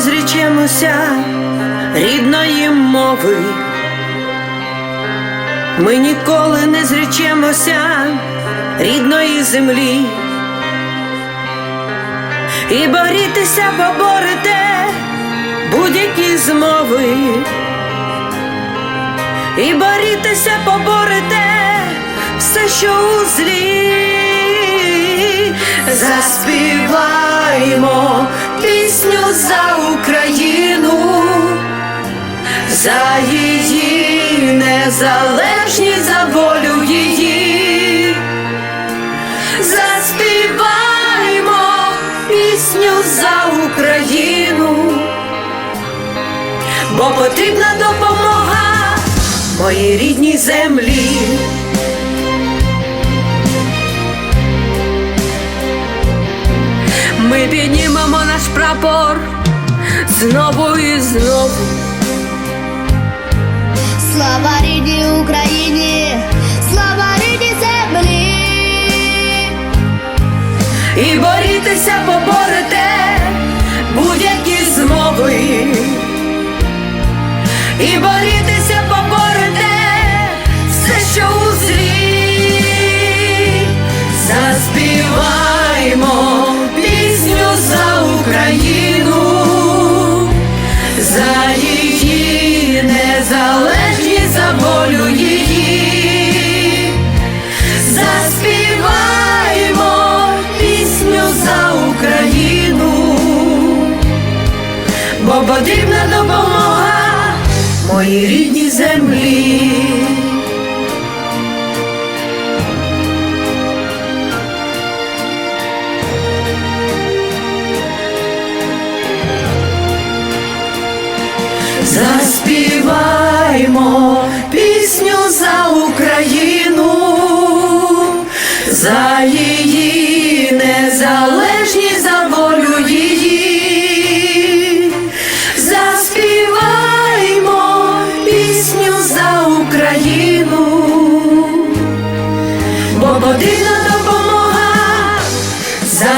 зрічемося рідної мови. Ми ніколи не зрічемося рідної землі. І борітися поборете будь-які змови. І борітися поборете все, що у злі. За її незалежність, за волю її. Заспіваймо пісню за Україну, бо потрібна допомога моїй рідній землі. Ми піднімемо наш прапор знову і знову. Слава рідній Україні, слава рідній землі, І борітися поборете будь-які змови. І борітися бо потрібна допомога моїй рідній землі. Заспіваймо пісню за Україну, за її незалежність, за